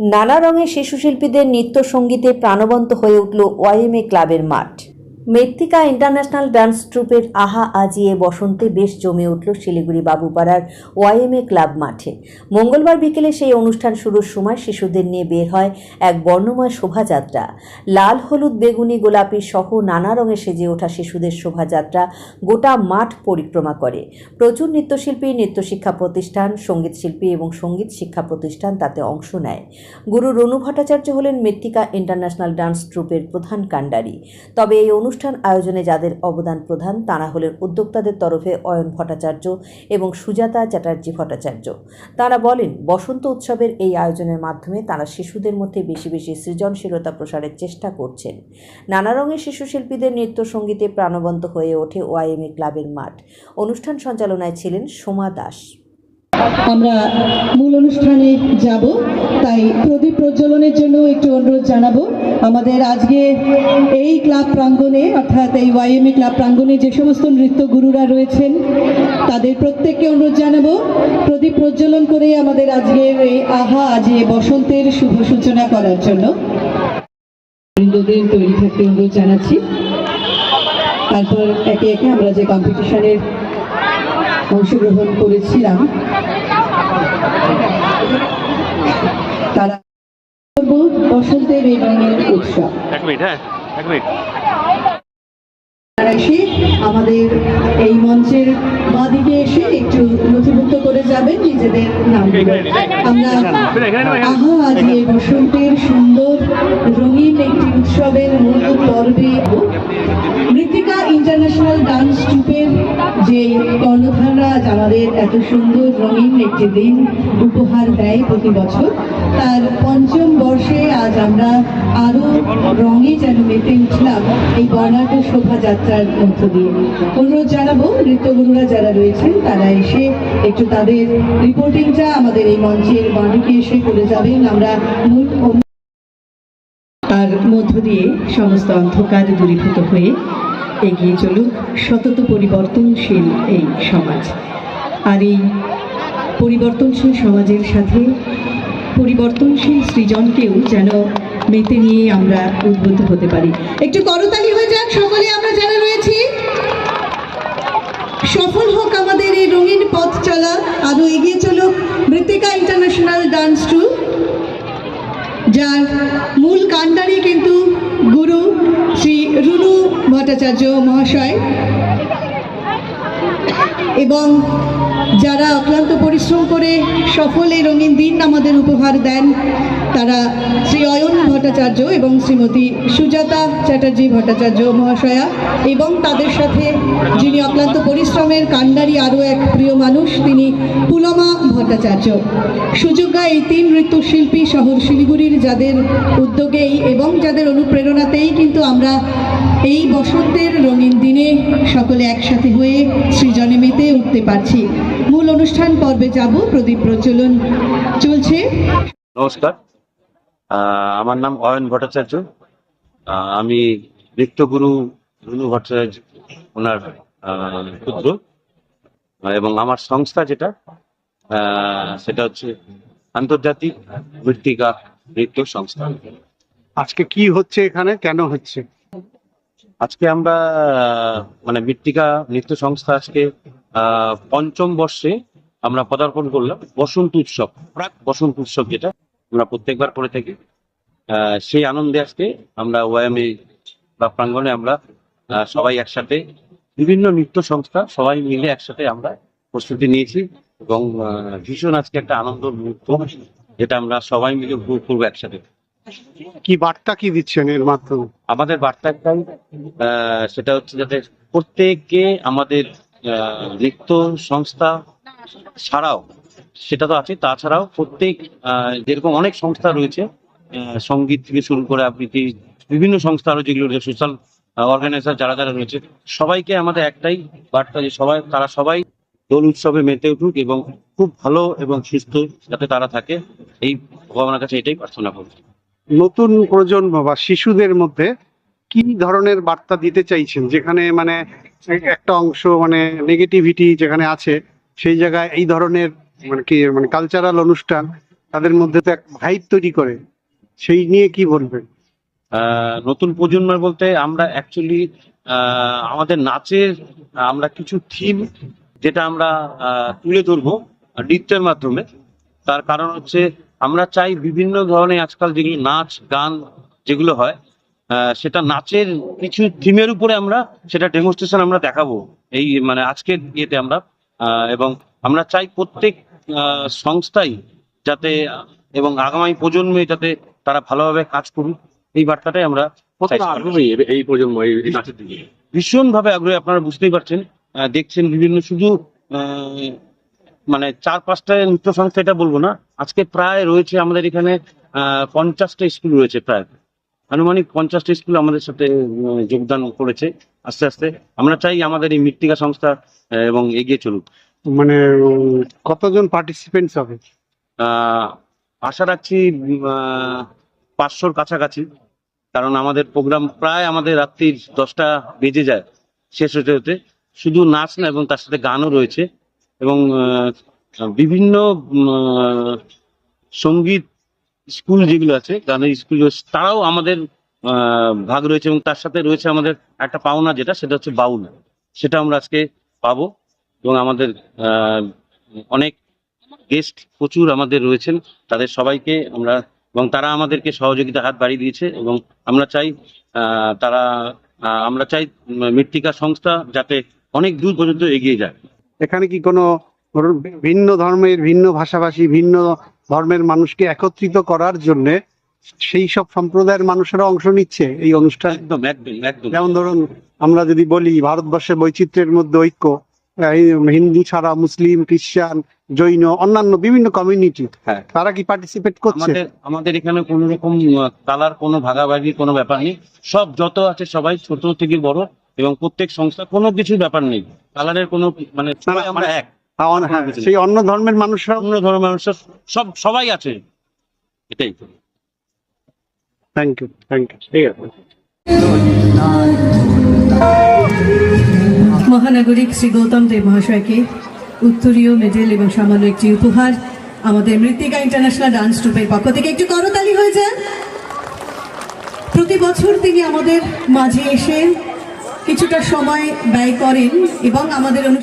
নানা রঙের শিশু শিল্পীদের নৃত্য সঙ্গীতে প্রাণবন্ত হয়ে উঠল ওয়াইএমএ ক্লাবের মাঠ। মৃত্তিকা ইন্টারন্যাশনাল ডান্স ট্রুপের আহা আজিয়ে বসন্তে বেশ জমে উঠল শিলিগুড়ি বাবুপাড়ার ওয়াইএমএ ক্লাব মাঠে। মঙ্গলবার বিকেলে সেই অনুষ্ঠান শুরুর সময় শিশুদের নিয়ে বের হয় এক বর্ণময় শোভাযাত্রা। লাল, হলুদ, বেগুনি, গোলাপি সহ নানা রঙে সেজে ওঠা শিশুদের শোভাযাত্রা গোটা মাঠ পরিক্রমা করে। প্রচুর নৃত্যশিল্পী, নৃত্যশিক্ষা প্রতিষ্ঠান, সংগীত শিল্পী এবং সংগীত শিক্ষা প্রতিষ্ঠান তাতে অংশ নেয়। গুরু রনু ভট্টাচার্য হলেন মৃত্তিকা ইন্টারন্যাশনাল ডান্স ট্রুপের প্রধান কাণ্ডারি। তবে এই অনুষ্ঠান আয়োজনে যাদের অবদান প্রধান, তারা হলেন উদ্যোক্তাদের তরফে অয়ন ভট্টাচার্য এবং সুজাতা চ্যাটার্জি ভট্টাচার্য। তারা বলেন, বসন্ত উৎসবের এই আয়োজনের মাধ্যমে তারা শিশুদের মধ্যে বেশি বেশি সৃজনশীলতা প্রসারের চেষ্টা করছেন। নানা রঙের শিশু শিল্পীদের নৃত্য সঙ্গীতে প্রাণবন্ত হয়ে ওঠে ওয়াইএমএ ক্লাবের মাঠ। অনুষ্ঠান সঞ্চালনায় ছিলেন সোমা দাস। আমরা মূল অনুষ্ঠানে যাব, তাই প্রদীপ প্রজ্বলনের জন্য একটু অনুরোধ জানাব। আমাদের আজকে এই ক্লাব প্রাঙ্গণে, অর্থাৎ এই ওয়াইএমএ ক্লাব প্রাঙ্গণে যে সমস্ত নৃত্য গুরুরা রয়েছেন, তাদের প্রত্যেককে অনুরোধ জানাব, প্রদীপ প্রজ্বলন করে আমাদের আজকের এই আহা আজে বসন্তের শুভ সূচনা করার জন্য। তৈরি থাকতে অনুরোধ জানাচ্ছি। তারপর একে একে আমরা যে কম্পিটিশনের অংশগ্রহণ করেছিলাম তারা করব বসন্তের এই রঙের উৎসব। এক মিনিট হ্যাঁ এক মিনিট। এসে আমাদের এই মঞ্চের বাদিকে এসে একটু নথিভুক্ত করে যাবেন নিজেদের নাম আমরা আহা আজ এই বসন্তের সুন্দর রঙিন একটি উৎসবের মূল পর্বে মৃত্তিকা ইন্টারন্যাশনাল ডান্স ট্রুপের যে কর্ণধাররা আমাদের এত সুন্দর রঙিন একটি দিন উপহার দেয় প্রতি বছর। তার পঞ্চম বর্ষে আজ আমরা আরও রঙে যেন মেতে উঠলাম এই বর্ণাঢ্য শোভাযাত্রার মধ্য দিয়ে। অনুরোধ জানাব, নৃত্যগুরুরা যারা রয়েছেন, তারা এসে একটু তাদের রিপোর্টিংটা আমাদের এই মঞ্চের বাঁদিকে এসে করে যাবেন। আমরা মূল তার মধ্য দিয়ে সমস্ত অন্ধকার দূরীভূত হয়ে এগিয়ে চলুক। সতত পরিবর্তনশীল এই সমাজ। আর এই পরিবর্তনশীল সমাজের সাথে পরিবর্তনশীল সৃজনকেও যেন মেতে নিয়ে আমরা উদ্বুদ্ধ হতে পারি। একটু করতালি হয়ে যাক, সকলে আমরা যারা রয়েছি। সফল হোক আমাদের এই রঙিন পথ চলা আরও এগিয়ে চলুক মৃত্তিকা ইন্টারন্যাশনাল ডান্স টু যার মূল কাণ্ডারি কিন্তু গুরু শ্রী রুনু ভট্টাচার্য মহাশয়। এবং যারা অক্লান্ত পরিশ্রম করে সফল এই রঙিন দিন আমাদের উপহার দেন, তারা শ্রী অয়ন ভট্টাচার্য এবং শ্রীমতী সুজাতা চ্যাটার্জি ভট্টাচার্য মহাশয়া এবং তাদের সাথে যিনি অক্লান্ত পরিশ্রমের কাণ্ডারি আরও এক প্রিয় মানুষ, তিনি পুলমা ভট্টাচার্য। সুযোগ্যা এই তিন নৃত্যশিল্পী শহর শিলিগুড়ির যাদের উদ্যোগেই এবং যাদের অনুপ্রেরণাতেই কিন্তু আমরা এই বসন্তের রঙিন দিনে সকলে একসাথে হয়ে সৃজনে মেতে উঠতে পারছি। মূল অনুষ্ঠান পর্বে যাব, প্রদীপ প্রচলন চলছে। নমস্কার। আমার নাম অয়ন ভট্টাচার্য। আমি নৃত্যগুরু রুনু ভট্টাচার্য ওনার আহ, এবং আমার সংস্থা যেটা সেটা হচ্ছে আন্তর্জাতিক মৃত্তিকা নৃত্য সংস্থা। আজকে কি হচ্ছে এখানে? কেন হচ্ছে? আজকে আমরা আহ, মানে মৃত্তিকা নৃত্য সংস্থা আজকে পঞ্চম বর্ষে আমরা পদার্পণ করলাম। বসন্ত উৎসব প্রাক বসন্ত উৎসব যেটা আমরা প্রত্যেকবার করে থাকি। আহ, সেই আনন্দে আজকে আমরা ওয়ামে বা প্রাঙ্গণে আমরা সবাই একসাথে বিভিন্ন নৃত্য সংস্থা সবাই মিলে একসাথে আমরা প্রস্তুতি নিয়েছি এবং ভীষণ আজকে একটা আনন্দ মুহূর্ত যেটা আমরা সবাই মিলে উপভোগ করব একসাথে। কি বার্তা কি দিচ্ছেন এর মাধ্যমে? আমাদের বার্তা একটাই সেটা হচ্ছে যাতে প্রত্যেককে আমাদের নৃত্য সংস্থা ছাড়াও সেটা তো আছে তাছাড়াও প্রত্যেক আহ, যেরকম অনেক সংস্থা রয়েছে সংগীত থেকে শুরু করে আবৃত্তি বিভিন্ন সংস্থা আরও যেগুলো সোশ্যাল অর্গানাইজার যারা যারা রয়েছে, সবাইকে আমাদের একটাই বার্তা যে সবাই, তারা সবাই দোল উৎসবে মেতে উঠুক এবং খুব ভালো এবং সুস্থ যাতে তারা থাকে, এই ভগবানের কাছে এটাই প্রার্থনা করছি নতুন প্রজন্ম বা শিশুদের মধ্যে কি ধরনের বার্তা দিতে চাইছেন? যেখানে মানে একটা অংশ মানে নেগেটিভিটি যেখানে আছে, সেই জায়গায় এই ধরনের মানে কি মানে কালচারাল অনুষ্ঠান তাদের মধ্যে তো এক ভাইব তৈরি করে, সেই নিয়ে কি বলবেন? নতুন প্রজন্মের বলতে আমরা অ্যাকচুয়ালি আমাদের নাচের, আমরা কিছু থিম যেটা আমরা তুলে ধরবো, নৃত্যের মাধ্যমে। তার কারণ হচ্ছে আমরা চাই বিভিন্ন ধরনের আজকাল যেগুলো নাচ, গান যেগুলো হয় সেটা নাচের কিছু থিমের উপরে আমরা, সেটা ডেমনস্ট্রেশন আমরা দেখাবো। এই মানে আজকের ইয়েতে আমরা এবং আমরা চাই প্রত্যেক সংস্থাই যাতে, এবং আগামী প্রজন্মে যাতে তারা ভালোভাবে কাজ করুক। এই বার্তাটাই আমরা আগ্রহী এই প্রজন্ম এই এই নাচের দিকে? ভীষণ ভাবে আগ্রহী আপনারা বুঝতেই পারছেন। আহ, দেখছেন বিভিন্ন শুধু আহ, মানে চার পাঁচটা নৃত্য সংস্থা এটা বলব না। আজকে প্রায় রয়েছে আমাদের এখানে আহ, পঞ্চাশটা স্কুল রয়েছে প্রায়। আনুমানিক পঞ্চাশটা স্কুল আমাদের সাথে যোগদান করেছে। আস্তে আস্তে আমরা চাই আমাদের এই মৃত্তিকা সংস্থা এবং এগিয়ে চলুক। মানে কতজন পার্টিসিপেন্টস হবে? আহ, আশা রাখছি আহ, পাঁচশোর কাছাকাছি, কারণ আমাদের প্রোগ্রাম প্রায় আমাদের রাত্রির দশটা বেজে যায় শেষ হতে হতে। শুধু নাচ না, এবং তার সাথে গানও রয়েছে। এবং বিভিন্ন সংগীত স্কুল যেগুলো আছে, গানের স্কুল তারাও আমাদের ভাগ রয়েছে। এবং তার সাথে রয়েছে আমাদের একটা পাওনা যেটা, সেটা হচ্ছে বাউল। সেটা আমরা আজকে পাবো। এবং আমাদের অনেক গেস্ট প্রচুর আমাদের রয়েছেন। তাদের সবাইকে আমরা এবং তারা আমাদেরকে সহযোগিতা হাত বাড়িয়ে দিয়েছে এবং আমরা চাই তারা আমরা চাই মৃত্তিকা সংস্থা যাতে অনেক দূর পর্যন্ত এগিয়ে যায়। এখানে কি কোনো ধরুন ভিন্ন ধর্মের ভিন্ন ভাষাভাষী ভিন্ন ধর্মের মানুষকে একত্রিত করার জন্য সেই সব সম্প্রদায়ের মানুষেরা অংশ নিচ্ছে এই অনুষ্ঠান? একদম একদম একদম। যেমন ধরুন আমরা যদি বলি ভারতবর্ষের বৈচিত্র্যের মধ্যে ঐক্য। হিন্দু ছাড়া মুসলিম খ্রিস্টান জৈন অন্যান্য বিভিন্ন কমিউনিটি হ্যাঁ। তারা কি পার্টিসিপেট করছে? আমাদের আমাদের এখানে কোনো রকম কালার কোনো ভাগাভাগির কোনো ব্যাপার নেই। সব যত আছে সবাই ছোট থেকে বড় এবং প্রত্যেক সংস্থা কোনো কিছু ব্যাপার নেই। কালারের কোনো মানে আমরা এক। হ্যাঁ, হ্যাঁ, সেই অন্য ধর্মের মানুষরা অন্য ধর্মের মানুষের সব সবাই আছে। এটাই থ্যাংক ইউ থ্যাংক ইউ ঠিক আছে। মহানাগরিক শ্রী গৌতম দেব মহাশয়কে উত্তরীয় মেডেল এবং সামান্য একটি উপহার আমাদের মৃত্তিকা ইন্টারন্যাশনাল ডান্স ট্রুপের পক্ষ থেকে একটু করতালি হয়ে যান। প্রতি বছর তিনি আমাদের মাঝে এসে কিছুটা সময় ব্যয় করেন এবং আমাদের